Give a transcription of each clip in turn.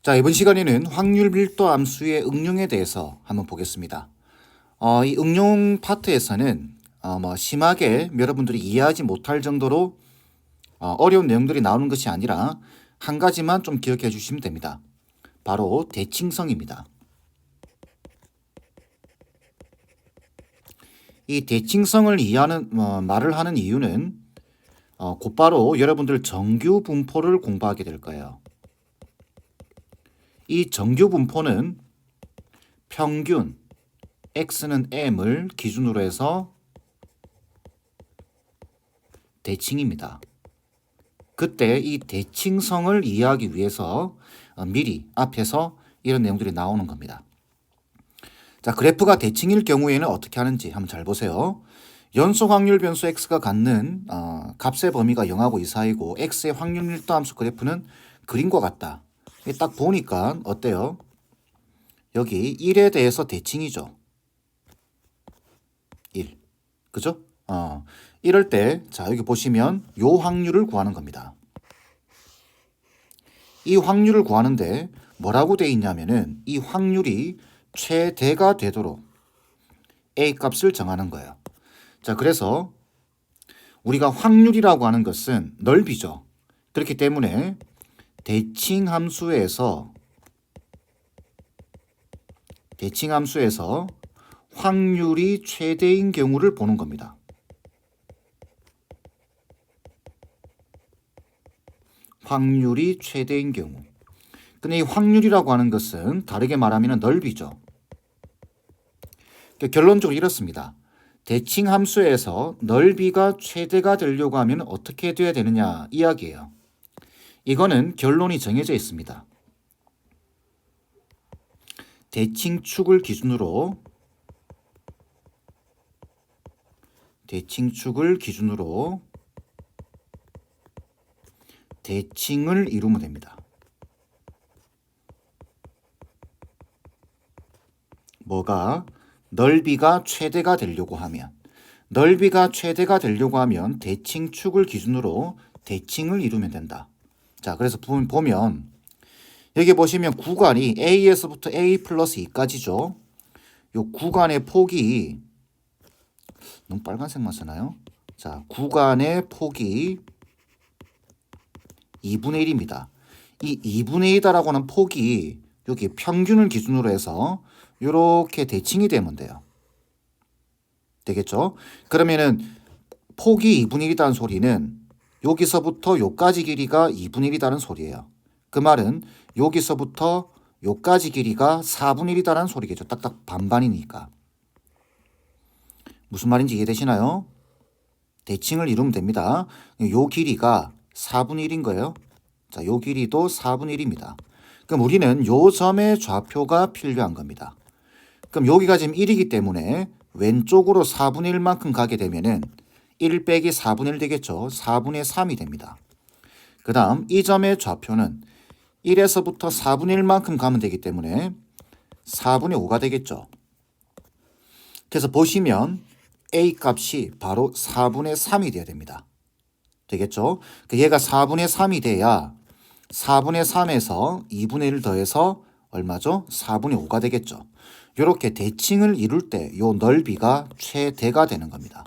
자, 이번 시간에는 확률 밀도 함수의 응용에 대해서 한번 보겠습니다. 어, 이 응용 파트에서는 어, 뭐 심하게 여러분들이 이해하지 못할 정도로 어, 어려운 내용들이 나오는 것이 아니라 한 가지만 좀 기억해 주시면 됩니다. 바로 대칭성입니다. 이 대칭성을 이해하는 어, 말을 하는 이유는 어, 곧바로 여러분들 정규 분포를 공부하게 될 거예요. 이 정규 분포는 평균 x는 m을 기준으로 해서 대칭입니다. 그때 이 대칭성을 이해하기 위해서 어, 미리 앞에서 이런 내용들이 나오는 겁니다. 자, 그래프가 대칭일 경우에는 어떻게 하는지 한번 잘 보세요. 연속 확률 변수 x가 갖는 어, 값의 범위가 0하고 2 사이고 x의 확률 밀도 함수 그래프는 그림과 같다. 딱 보니까 어때요? 여기 1에 대해서 대칭이죠. 1. 그죠? 어. 이럴 때, 자, 여기 보시면 요 확률을 구하는 겁니다. 이 확률을 구하는데 뭐라고 돼 있냐면은 이 확률이 최대가 되도록 A 값을 정하는 거예요. 자, 그래서 우리가 확률이라고 하는 것은 넓이죠. 그렇기 때문에 대칭 함수에서 대칭 함수에서 확률이 최대인 경우를 보는 겁니다. 확률이 최대인 경우. 근데 이 확률이라고 하는 것은 다르게 말하면 넓이죠. 그러니까 결론적으로 이렇습니다. 대칭 함수에서 넓이가 최대가 되려고 하면 어떻게 돼야 되느냐 이야기예요. 이거는 결론이 정해져 있습니다. 대칭축을 기준으로 대칭축을 기준으로 대칭을 이루면 됩니다. 뭐가 넓이가 최대가 되려고 하면 넓이가 최대가 되려고 하면 대칭축을 기준으로 대칭을 이루면 된다. 자, 그래서 보면 여기 보시면 구간이 A에서부터 A 플러스 2까지죠. 요 구간의 폭이 너무 빨간색만 쓰나요? 자, 구간의 폭이 2분의 1입니다. 이 2분의 2다라고 하는 폭이 여기 평균을 기준으로 해서 이렇게 대칭이 되면 돼요. 되겠죠? 그러면은 폭이 2분의 1이라는 소리는 여기서부터 요까지 길이가 2분의 1이라는 소리예요. 그 말은 여기서부터 요까지 길이가 4분의 1이다라는 소리겠죠. 딱딱 반반이니까. 무슨 말인지 이해되시나요? 대칭을 이루면 됩니다. 요 길이가 4분의 1인 거예요. 자, 요 길이도 4분의 1입니다. 그럼 우리는 요 점의 좌표가 필요한 겁니다. 그럼 여기가 지금 1이기 때문에 왼쪽으로 4분의 1만큼 가게 되면은 1 빼기 4분의 1 되겠죠. 4분의 3이 됩니다. 그 다음 이 점의 좌표는 1에서부터 4분의 1만큼 가면 되기 때문에 4분의 5가 되겠죠. 그래서 보시면 A 값이 바로 4분의 3이 돼야 됩니다. 되겠죠? 그 얘가 4분의 3이 돼야 4분의 3에서 2분의 1 더해서 얼마죠? 4분의 5가 되겠죠. 이렇게 대칭을 이룰 때요 넓이가 최대가 되는 겁니다.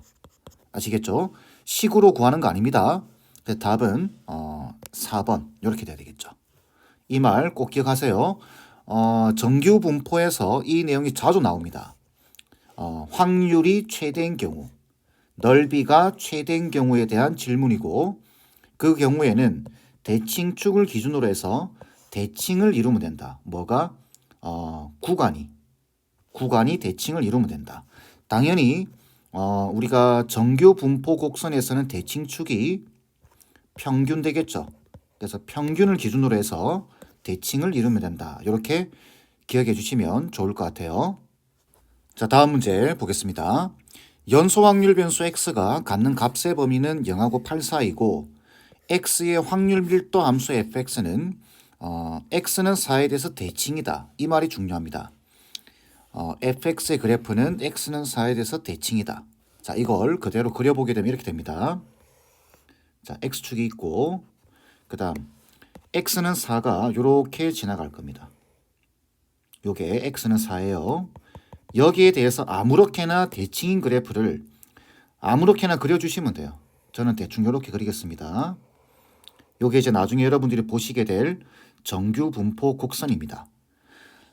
아시겠죠? 식으로 구하는 거 아닙니다. 답은 어, 4번 이렇게 돼야 되겠죠. 이 말 꼭 기억하세요. 어, 정규 분포에서 이 내용이 자주 나옵니다. 어, 확률이 최대인 경우, 넓이가 최대인 경우에 대한 질문이고 그 경우에는 대칭축을 기준으로 해서 대칭을 이루면 된다. 뭐가 어, 구간이 구간이 대칭을 이루면 된다. 당연히 어, 우리가 정규 분포 곡선에서는 대칭축이 평균 되겠죠. 그래서 평균을 기준으로 해서 대칭을 이루면 된다. 이렇게 기억해 주시면 좋을 것 같아요. 자, 다음 문제 보겠습니다. 연소 확률 변수 x가 갖는 값의 범위는 0하고 8 사이고 x의 확률 밀도 함수 fx는 어, x는 4에 대해서 대칭이다. 이 말이 중요합니다. 어, fx의 그래프는 x는 4에 대해서 대칭이다. 자, 이걸 그대로 그려보게 되면 이렇게 됩니다. 자, x축이 있고 그 다음 x는 4가 이렇게 지나갈 겁니다. 요게 x는 4예요. 여기에 대해서 아무렇게나 대칭인 그래프를 아무렇게나 그려주시면 돼요. 저는 대충 이렇게 그리겠습니다. 요게 이제 나중에 여러분들이 보시게 될 정규 분포 곡선입니다.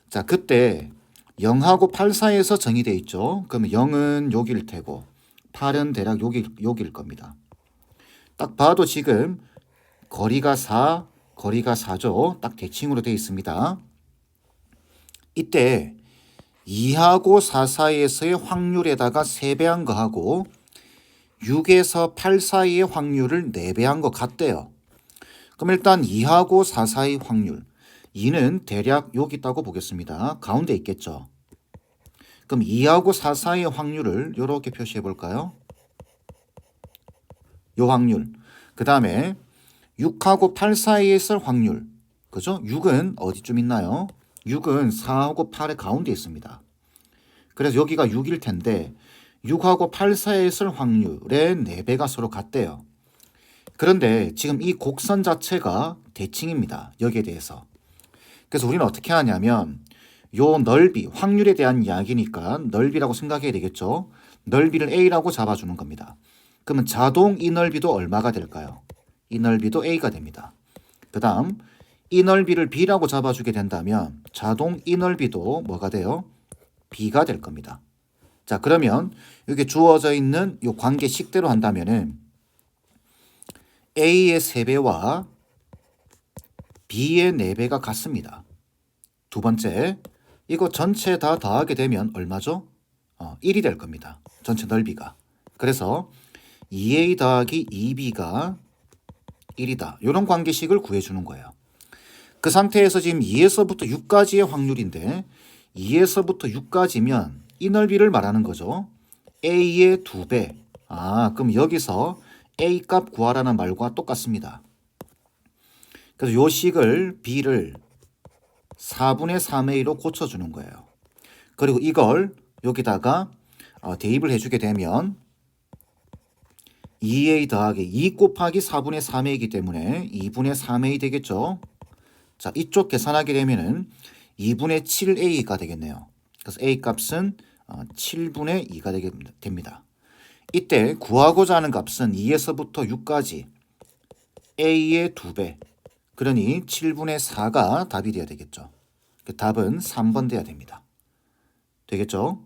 자, 그때 0하고 8 사이에서 정의되어 있죠. 그러면 0은 여기일 테고 8은 대략 여기, 여기일 겁니다. 딱 봐도 지금 거리가 4, 거리가 4죠. 딱 대칭으로 되어 있습니다. 이때 2하고 4 사이에서의 확률에다가 3배한 거하고 6에서 8 사이의 확률을 4배한 것 같대요. 그럼 일단 2하고 4 사이 확률 2는 대략 여기 있다고 보겠습니다. 가운데 있겠죠. 그럼 2하고 4 사이의 확률을 이렇게 표시해 볼까요? 요 확률. 그 다음에 6하고 8 사이에 있을 확률. 그죠? 6은 어디쯤 있나요? 6은 4하고 8의 가운데 있습니다. 그래서 여기가 6일 텐데 6하고 8 사이에 있을 확률의 4배가 서로 같대요. 그런데 지금 이 곡선 자체가 대칭입니다. 여기에 대해서. 그래서 우리는 어떻게 하냐면 요 넓이, 확률에 대한 이야기니까 넓이라고 생각해야 되겠죠. 넓이를 A라고 잡아주는 겁니다. 그러면 자동 이 넓이도 얼마가 될까요? 이 넓이도 A가 됩니다. 그 다음 이 넓이를 B라고 잡아주게 된다면 자동 이 넓이도 뭐가 돼요? B가 될 겁니다. 자 그러면 여기 주어져 있는 이 관계식대로 한다면은 A의 3배와 B의 4배가 같습니다. 두 번째, 이거 전체 다 더하게 되면 얼마죠? 어, 1이 될 겁니다. 전체 넓이가. 그래서 2A 더하기 2B가 1이다. 이런 관계식을 구해주는 거예요. 그 상태에서 지금 2에서부터 6까지의 확률인데 2에서부터 6까지면 이 넓이를 말하는 거죠. A의 2배. 아, 그럼 여기서 A 값 구하라는 말과 똑같습니다. 그래서 요 식을 B를 4분의 3의 1로 고쳐주는 거예요. 그리고 이걸 여기다가 어, 대입을 해주게 되면 2a 더하기 2 곱하기 4분의 3a이기 때문에 2분의 3a 되겠죠. 자, 이쪽 계산하게 되면은 2분의 7a가 되겠네요. 그래서 a 값은 7분의 어, 2가 되게 됩니다. 이때 구하고자 하는 값은 2에서부터 6까지 a의 2배. 그러니 7분의 4가 답이 되어야 되겠죠. 그 답은 3번 돼야 됩니다. 되겠죠?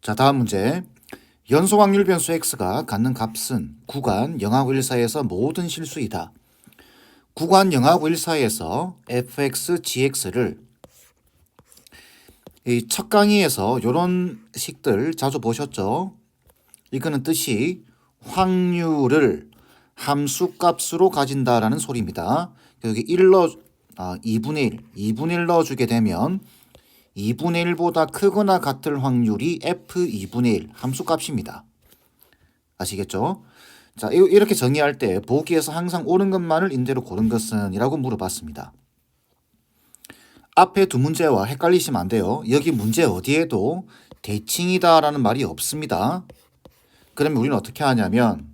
자, 다음 문제. 연소 확률 변수 x가 갖는 값은 구간 0하고 1 사이에서 모든 실수이다. 구간 0하고 1 사이에서 fx, gx를 이 첫 강의에서 이런 식들 자주 보셨죠? 이거는 뜻이 확률을 함수 값으로 가진다라는 소리입니다. 여기 1 넣어 아, 2분의 1, 2분의 1 넣어주게 되면 2분의 1보다 크거나 같을 확률이 f2분의 1 함수값입니다. 아시겠죠? 자, 이렇게 정의할 때 보기에서 항상 옳은 것만을 인대로 고른 것은 이라고 물어봤습니다. 앞에 두 문제와 헷갈리시면 안 돼요. 여기 문제 어디에도 대칭이다라는 말이 없습니다. 그러면 우리는 어떻게 하냐면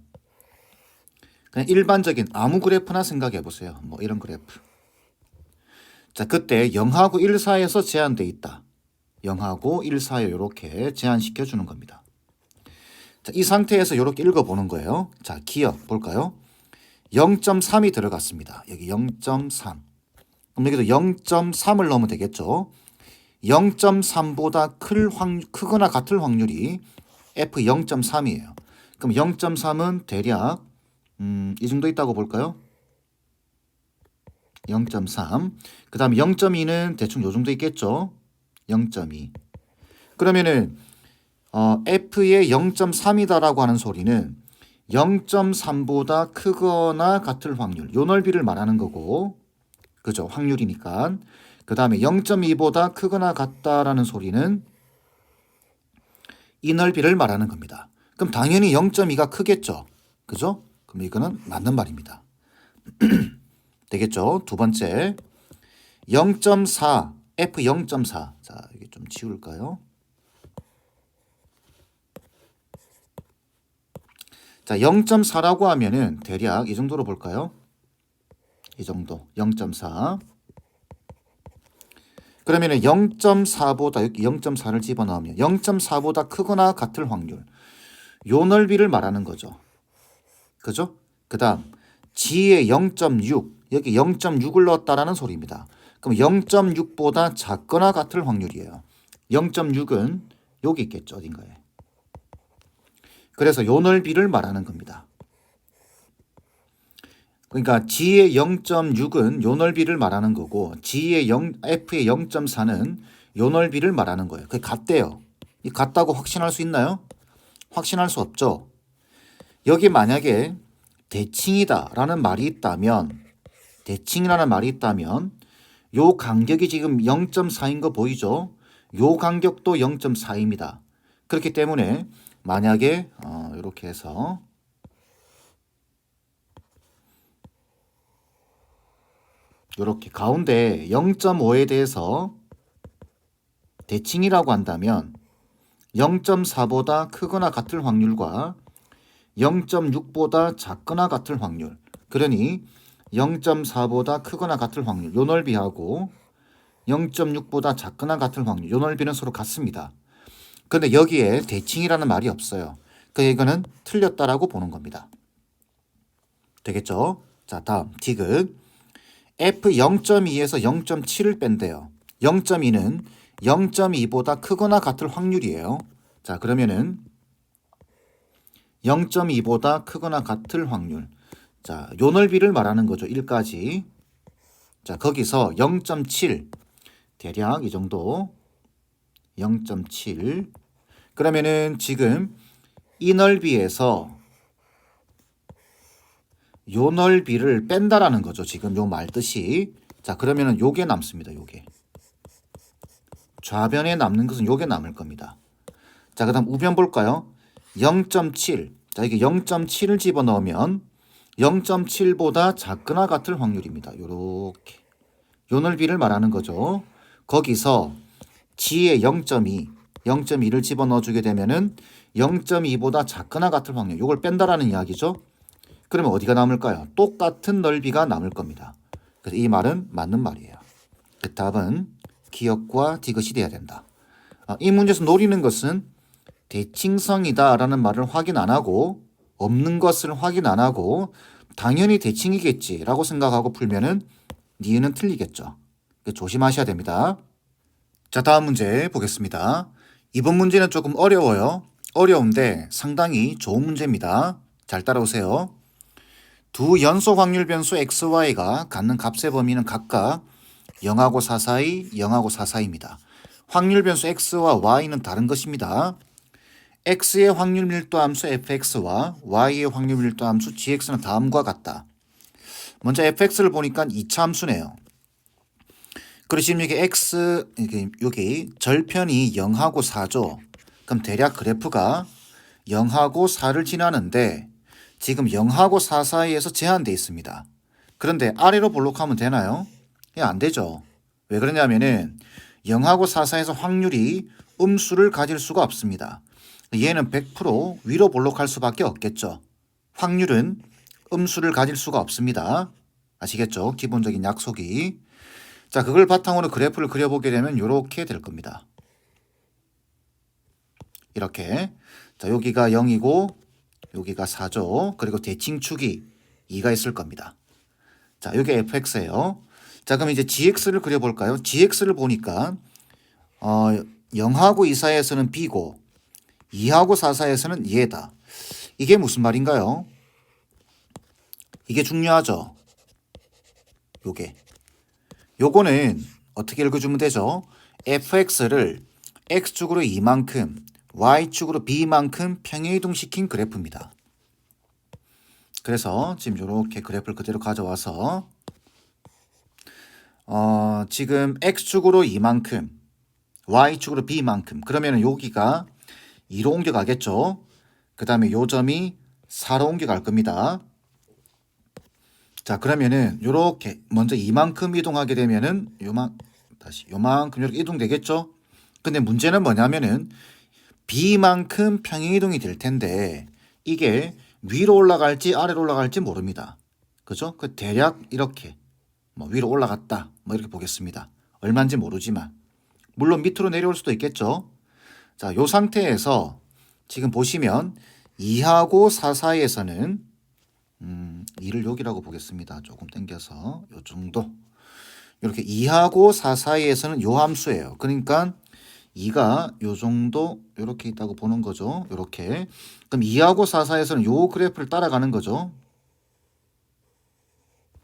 그냥 일반적인 아무 그래프나 생각해 보세요. 뭐 이런 그래프. 자, 그때 0하고 1 사이에서 제한돼 있다. 0하고 1 사이에 이렇게 제한시켜 주는 겁니다. 자, 이 상태에서 이렇게 읽어 보는 거예요. 자, 기억 볼까요? 0.3이 들어갔습니다. 여기 0.3. 그럼 여기도 0.3을 넣으면 되겠죠. 0.3보다 클 확, 크거나 같을 확률이 F 0.3이에요. 그럼 0.3은 대략 음, 이 정도 있다고 볼까요? 0.3. 그 다음 0.2는 대충 요 정도 있겠죠? 0.2. 그러면은 어, F의 0.3이다라고 하는 소리는 0.3보다 크거나 같을 확률, 요 넓이를 말하는 거고, 그죠? 확률이니까. 그 다음에 0.2보다 크거나 같다라는 소리는 이 넓이를 말하는 겁니다. 그럼 당연히 0.2가 크겠죠? 그죠? 그럼 이거는 맞는 말입니다. 되겠죠? 두 번째 0.4 F 0.4 자 이게 좀 지울까요? 자 0.4라고 하면은 대략 이 정도로 볼까요? 이 정도 0.4 그러면은 0.4보다 여기 0.4를 집어넣으면 0.4보다 크거나 같을 확률 요 넓이를 말하는 거죠. 그죠? 그 다음 G의 0.6 여기 0.6을 넣었다라는 소리입니다. 그럼 0.6보다 작거나 같을 확률이에요. 0.6은 여기 있겠죠 어딘가에. 그래서 요 넓이를 말하는 겁니다. 그러니까 G의 0.6은 요 넓이를 말하는 거고 G의 0, F의 0.4는 요 넓이를 말하는 거예요. 그게 같대요. 이 같다고 확신할 수 있나요? 확신할 수 없죠. 여기 만약에 대칭이다라는 말이 있다면 대칭이라는 말이 있다면 요 간격이 지금 0.4인 거 보이죠? 요 간격도 0.4입니다. 그렇기 때문에 만약에 어, 이렇게 해서 이렇게 가운데 0.5에 대해서 대칭이라고 한다면 0.4보다 크거나 같을 확률과 0.6보다 작거나 같을 확률. 그러니 0.4보다 크거나 같을 확률. 요 넓이하고 0.6보다 작거나 같을 확률. 요 넓이는 서로 같습니다. 근데 여기에 대칭이라는 말이 없어요. 그 이거는 틀렸다라고 보는 겁니다. 되겠죠? 자, 다음 디귿. F 0.2에서 0.7을 뺀대요. 0.2는 0.2보다 크거나 같을 확률이에요. 자, 그러면은 0.2보다 크거나 같을 확률. 자, 요 넓이를 말하는 거죠. 1까지. 자, 거기서 0.7 대략 이 정도 0.7 그러면은 지금 이 넓이에서 요 넓이를 뺀다라는 거죠. 지금 요 말 뜻이. 자, 그러면은 요게 남습니다. 요게. 좌변에 남는 것은 요게 남을 겁니다. 자, 그다음 우변 볼까요? 0.7. 자, 이게 0.7을 집어넣으면 0.7보다 작거나 같을 확률입니다. 요렇게. 요 넓이를 말하는 거죠. 거기서 G의 0.2, 0.2를 집어넣어 주게 되면은 0.2보다 작거나 같을 확률. 요걸 뺀다라는 이야기죠. 그러면 어디가 남을까요? 똑같은 넓이가 남을 겁니다. 그래서 이 말은 맞는 말이에요. 그 답은 기억과 디귿이 돼야 된다. 아, 이 문제에서 노리는 것은 대칭성이다라는 말을 확인 안 하고 없는 것을 확인 안 하고 당연히 대칭이겠지라고 생각하고 풀면은 니은은 틀리겠죠. 조심하셔야 됩니다. 자, 다음 문제 보겠습니다. 이번 문제는 조금 어려워요. 어려운데 상당히 좋은 문제입니다. 잘 따라오세요. 두 연속 확률 변수 xy가 갖는 값의 범위는 각각 0하고 4 사이, 0하고 4 사이입니다. 확률 변수 x와 y는 다른 것입니다. X의 확률 밀도 함수 fx와 y의 확률 밀도 함수 gx는 다음과 같다. 먼저 fx를 보니까 2차 함수네요. 지금 여기 x 여기, 여기 절편이 0하고 4죠. 그럼 대략 그래프가 0하고 4를 지나는데 지금 0하고 4 사이에서 제한되어 있습니다. 그런데 아래로 볼록하면 되나요? 예, 안 되죠. 왜 그러냐면은 0하고 4 사이에서 확률이 음수를 가질 수가 없습니다. 얘는 100% 위로 볼록할 수밖에 없겠죠. 확률은 음수를 가질 수가 없습니다. 아시겠죠? 기본적인 약속이. 자, 그걸 바탕으로 그래프를 그려보게 되면 이렇게 될 겁니다. 이렇게. 자, 여기가 0이고 여기가 4죠. 그리고 대칭축이 2가 있을 겁니다. 자, 여기 fx예요. 자, 그럼 이제 gx를 그려볼까요? gx를 보니까 어, 0하고 2 사이에서는 b고 2하고 4 사이에서는 얘다. 이게 무슨 말인가요? 이게 중요하죠. 요게. 요거는 어떻게 읽어주면 되죠? fx를 x축으로 2만큼 y축으로 b만큼 평행이동시킨 그래프입니다. 그래서 지금 이렇게 그래프를 그대로 가져와서 어, 지금 x축으로 2만큼 y축으로 b만큼 그러면 여기가 2로 옮겨가겠죠. 그 다음에 요 점이 4로 옮겨갈 겁니다. 자 그러면은 요렇게 먼저 이만큼 이동하게 되면은 요만 다시 요만큼 이렇게 이동되겠죠. 근데 문제는 뭐냐면은 b만큼 평행 이동이 될 텐데 이게 위로 올라갈지 아래로 올라갈지 모릅니다. 그죠? 그 대략 이렇게 뭐 위로 올라갔다. 뭐 이렇게 보겠습니다. 얼마인지 모르지만 물론 밑으로 내려올 수도 있겠죠. 자, 요 상태에서 지금 보시면 2하고 4 사이에서는 음, 2를 여기라고 보겠습니다. 조금 당겨서 요 정도. 이렇게 2하고 4 사이에서는 요 함수예요. 그러니까 2가 요 정도 이렇게 있다고 보는 거죠. 이렇게. 그럼 2하고 4 사이에서는 요 그래프를 따라가는 거죠.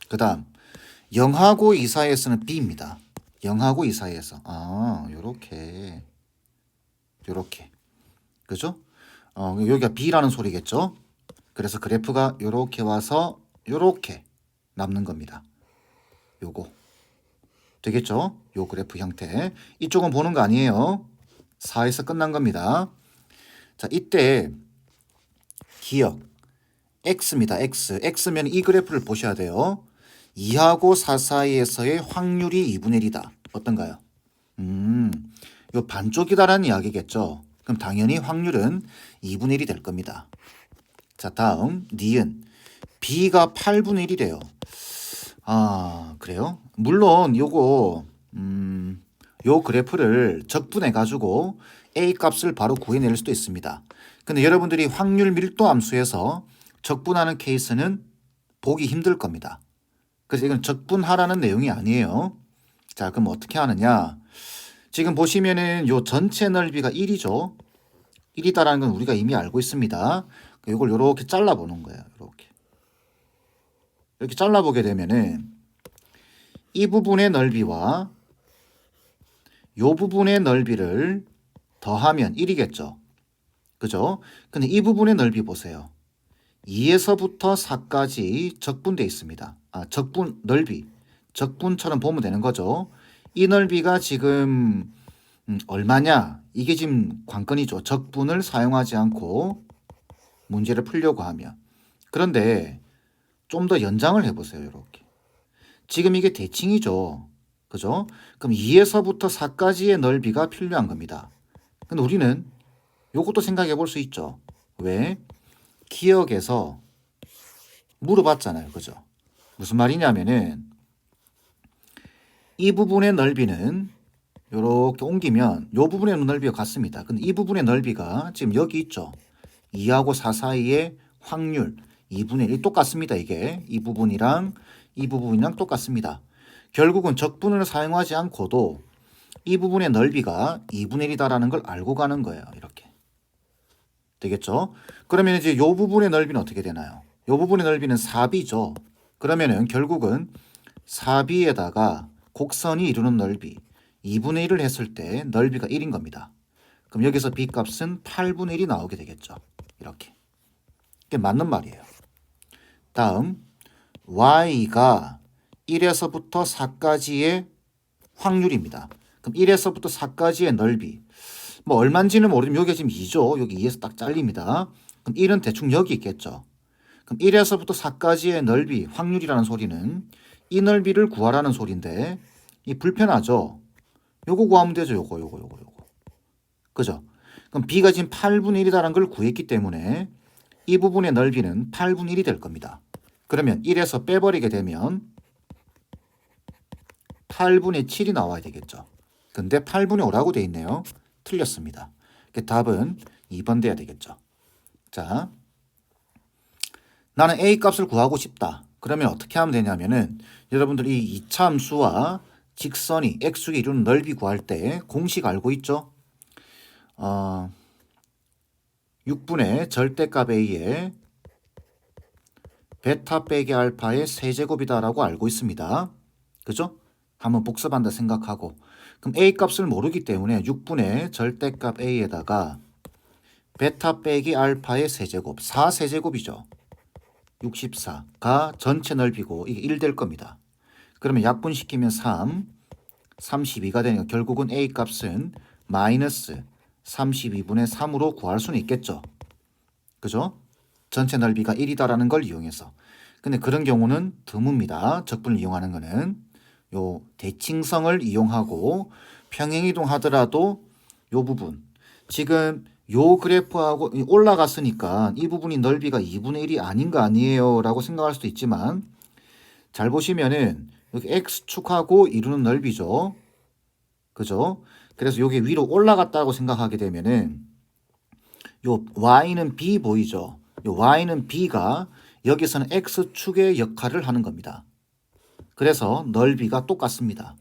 그다음 0하고 2 사이에서는 B입니다. 0하고 2 사이에서. 아, 요렇게. 요렇게. 그죠? 어, 여기가 B라는 소리겠죠? 그래서 그래프가 요렇게 와서 요렇게 남는 겁니다. 요거. 되겠죠? 요 그래프 형태. 이쪽은 보는 거 아니에요. 4에서 끝난 겁니다. 자, 이때 기억 x입니다. x. x면 이 그래프를 보셔야 돼요. 2하고 4 사이에서의 확률이 2분의 1이다. 어떤가요? 음, 요 반쪽이다라는 이야기겠죠. 그럼 당연히 확률은 2분의 1이 될 겁니다. 자, 다음 니은 b가 8분의 1이래요. 아, 그래요? 물론 요거 음, 요 그래프를 적분해 가지고 a 값을 바로 구해낼 수도 있습니다. 근데 여러분들이 확률 밀도 함수에서 적분하는 케이스는 보기 힘들 겁니다. 그래서 이건 적분하라는 내용이 아니에요. 자, 그럼 어떻게 하느냐? 지금 보시면은 요 전체 넓이가 1이죠. 1이다라는 건 우리가 이미 알고 있습니다. 이걸 이렇게 잘라 보는 거예요. 이렇게. 이렇게 잘라 보게 되면은 이 부분의 넓이와 요 부분의 넓이를 더하면 1이겠죠. 그죠? 근데 이 부분의 넓이 보세요. 2에서부터 4까지 적분돼 있습니다. 아, 적분 넓이. 적분처럼 보면 되는 거죠. 이 넓이가 지금 음, 얼마냐? 이게 지금 관건이죠. 적분을 사용하지 않고 문제를 풀려고 하면. 그런데 좀 더 연장을 해보세요. 이렇게. 지금 이게 대칭이죠. 그죠? 그럼 2에서부터 4까지의 넓이가 필요한 겁니다. 근데 우리는 요것도 생각해 볼 수 있죠. 왜? 기억에서 물어봤잖아요. 그죠? 무슨 말이냐면은 이 부분의 넓이는 이렇게 옮기면 이 부분의 넓이가 같습니다. 근데 이 부분의 넓이가 지금 여기 있죠. 2하고 4 사이의 확률 2분의 1 똑같습니다. 이게 이 부분이랑 이 부분이랑 똑같습니다. 결국은 적분을 사용하지 않고도 이 부분의 넓이가 2분의 1이다라는 걸 알고 가는 거예요. 이렇게. 되겠죠? 그러면 이제 이 부분의 넓이는 어떻게 되나요? 이 부분의 넓이는 4b죠. 그러면은 결국은 4b에다가 곡선이 이루는 넓이 2분의 1을 했을 때 넓이가 1인 겁니다. 그럼 여기서 b 값은 8분의 1이 나오게 되겠죠. 이렇게. 이게 맞는 말이에요. 다음 y가 1에서부터 4까지의 확률입니다. 그럼 1에서부터 4까지의 넓이. 뭐 얼마인지는 모르지만 여기 지금 2죠. 여기 2에서 딱 잘립니다. 그럼 1은 대충 여기 있겠죠. 그럼 1에서부터 4까지의 넓이, 확률이라는 소리는 이 넓이를 구하라는 소리인데 이 불편하죠. 요거 구하면 되죠. 요거 요거 요거 요거. 그죠? 그럼 b가 지금 8분의 1이다라는 걸 구했기 때문에 이 부분의 넓이는 8분의 1이 될 겁니다. 그러면 1에서 빼버리게 되면 8분의 7이 나와야 되겠죠. 근데 8분의 5라고 돼 있네요. 틀렸습니다. 그 답은 2번 돼야 되겠죠. 자, 나는 a 값을 구하고 싶다. 그러면 어떻게 하면 되냐면은 여러분들 이 이차 함수와 직선이 x축이 이루는 넓이 구할 때 공식 알고 있죠? 어, 6분의 절대값 a에 베타 빼기 알파의 세제곱이다라고 알고 있습니다. 그죠? 한번 복습한다 생각하고 그럼 a 값을 모르기 때문에 6분의 절대값 a에다가 베타 빼기 알파의 세제곱 4세제곱이죠. 64가 전체 넓이고 이게 1 될 겁니다. 그러면 약분시키면 3, 32가 되니까 결국은 a 값은 마이너스 32분의 3으로 구할 수는 있겠죠. 그죠? 전체 넓이가 1이다라는 걸 이용해서. 근데 그런 경우는 드뭅니다. 적분을 이용하는 거는. 요 대칭성을 이용하고 평행이동 하더라도 요 부분. 지금 요 그래프하고 올라갔으니까 이 부분이 넓이가 2분의 1이 아닌 거 아니에요 라고 생각할 수도 있지만 잘 보시면은 여기 x축하고 이루는 넓이죠. 그죠? 그래서 여기 위로 올라갔다고 생각하게 되면은 요 y는 b 보이죠? 요 y는 b가 여기서는 x축의 역할을 하는 겁니다. 그래서 넓이가 똑같습니다.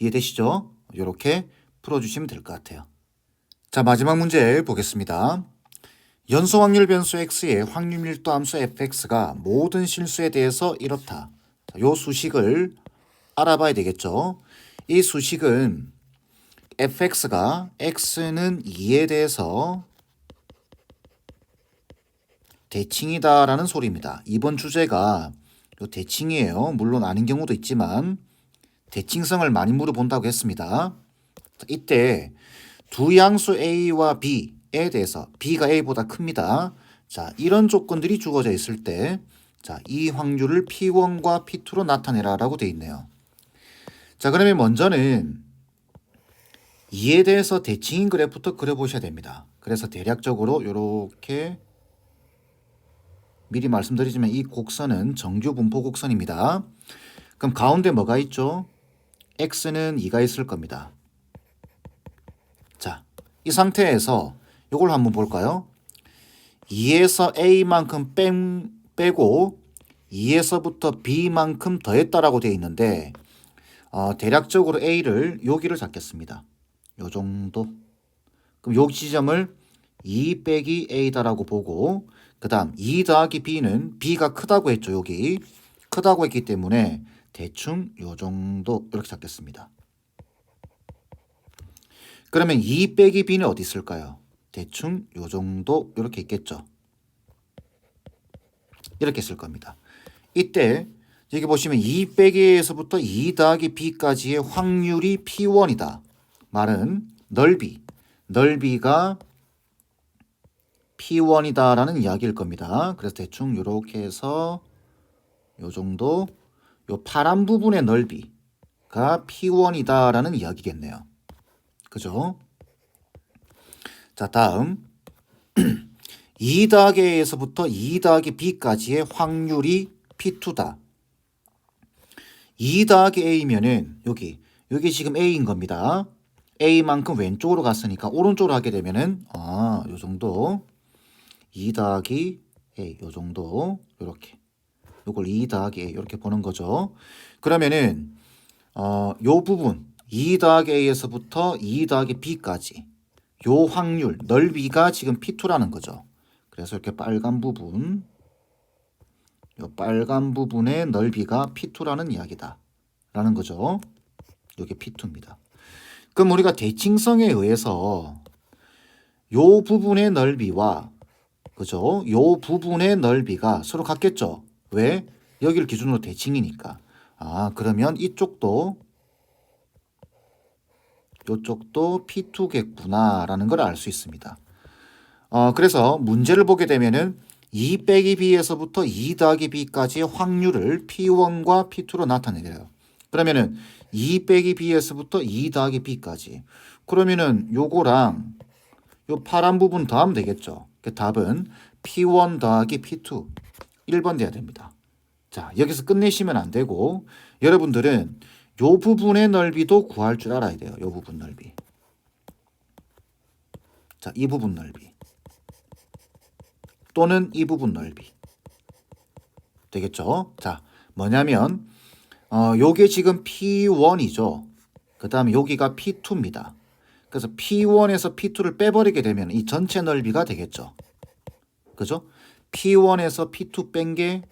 이해되시죠? 이렇게 풀어주시면 될 것 같아요. 자, 마지막 문제 보겠습니다. 연소 확률 변수 x의 확률 밀도 함수 fx가 모든 실수에 대해서 이렇다. 자, 요 수식을 알아봐야 되겠죠. 이 수식은 fx가 x는 2에 대해서 대칭이다라는 소리입니다. 이번 주제가 요 대칭이에요. 물론 아닌 경우도 있지만 대칭성을 많이 물어본다고 했습니다. 자, 이때 두 양수 a와 b에 대해서 b가 a보다 큽니다. 자, 이런 조건들이 주어져 있을 때 자, 이 확률을 p1과 p2로 나타내라라고 돼 있네요. 자, 그러면 먼저는 2에 대해서 대칭인 그래프부터 그려보셔야 됩니다. 그래서 대략적으로 이렇게 미리 말씀드리지만 이 곡선은 정규 분포 곡선입니다. 그럼 가운데 뭐가 있죠? x는 2가 있을 겁니다. 자, 이 상태에서 이걸 한번 볼까요? 2에서 a만큼 뺀, 빼고 2에서부터 b만큼 더했다라고 되어 있는데 어, 대략적으로 a를 여기를 잡겠습니다. 요 정도. 그럼 요 지점을 2 빼기 a다라고 보고 그 다음 2 더하기 b는 b가 크다고 했죠. 여기 크다고 했기 때문에 대충 요 정도 이렇게 잡겠습니다. 그러면 2 빼기 b는 어디 있을까요? 대충 요 정도 이렇게 있겠죠. 이렇게 쓸 겁니다. 이때 여기 보시면 2 빼기 에서부터 2 더하기 b까지의 확률이 p1이다. 말은 넓이, 넓이가 p1이다 라는 이야기일 겁니다. 그래서 대충 이렇게 해서 요 정도 요 파란 부분의 넓이가 p1이다 라는 이야기겠네요. 그죠? 자, 다음 2 더하기 a에서부터 2 더하기 b까지의 확률이 p2다. 2 더하기 a면은 여기 여기 지금 a인 겁니다. a만큼 왼쪽으로 갔으니까 오른쪽으로 하게 되면은 아, 요 정도 2 더하기 a 요 정도 요렇게 요걸 2 더하기 a 이렇게 보는 거죠. 그러면은 어, 요 부분 2 더하기 a에서부터 2 더하기 b까지 요 확률 넓이가 지금 p2라는 거죠. 그래서 이렇게 빨간 부분 요 빨간 부분의 넓이가 p2라는 이야기다. 라는 거죠. 이게 p2입니다. 그럼 우리가 대칭성에 의해서 요 부분의 넓이와 그죠? 요 부분의 넓이가 서로 같겠죠? 왜? 여기를 기준으로 대칭이니까. 아, 그러면 이쪽도 요쪽도 P2겠구나라는 걸 알 수 있습니다. 어, 그래서 문제를 보게 되면은 2 빼기 B에서부터 2 더하기 B까지의 확률을 P1과 P2로 나타내요. 그러면은 2 빼기 B에서부터 2 더하기 B까지. 그러면은 요거랑 요 파란 부분 더하면 되겠죠. 그 답은 P1 더하기 P2. 1번 돼야 됩니다. 자, 여기서 끝내시면 안 되고 여러분들은 요 부분의 넓이도 구할 줄 알아야 돼요. 요 부분 넓이. 자, 이 부분 넓이. 또는 이 부분 넓이. 되겠죠? 자, 뭐냐면 어, 요게 지금 P1이죠. 그 다음에 여기가 P2입니다. 그래서 P1에서 P2를 빼버리게 되면 이 전체 넓이가 되겠죠. 그죠? P1에서 P2 뺀 게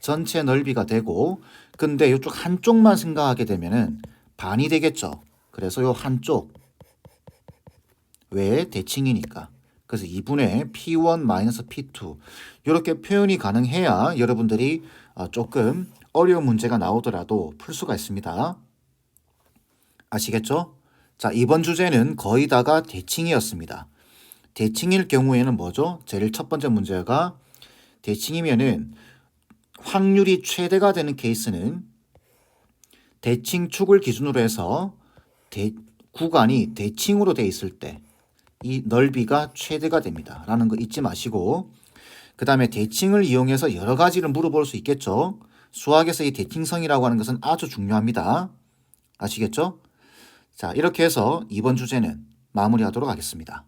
전체 넓이가 되고 근데 이쪽 한쪽만 생각하게 되면은 반이 되겠죠. 그래서 요 한쪽 왜 대칭이니까. 그래서 2분의 P1 P2 이렇게 표현이 가능해야 여러분들이 어, 조금 어려운 문제가 나오더라도 풀 수가 있습니다. 아시겠죠? 자, 이번 주제는 거의 다가 대칭이었습니다. 대칭일 경우에는 뭐죠? 제일 첫 번째 문제가 대칭이면은 확률이 최대가 되는 케이스는 대칭축을 기준으로 해서 대, 구간이 대칭으로 돼 있을 때 이 넓이가 최대가 됩니다. 라는 거 잊지 마시고 그 다음에 대칭을 이용해서 여러 가지를 물어볼 수 있겠죠. 수학에서 이 대칭성이라고 하는 것은 아주 중요합니다. 아시겠죠? 자, 이렇게 해서 이번 주제는 마무리하도록 하겠습니다.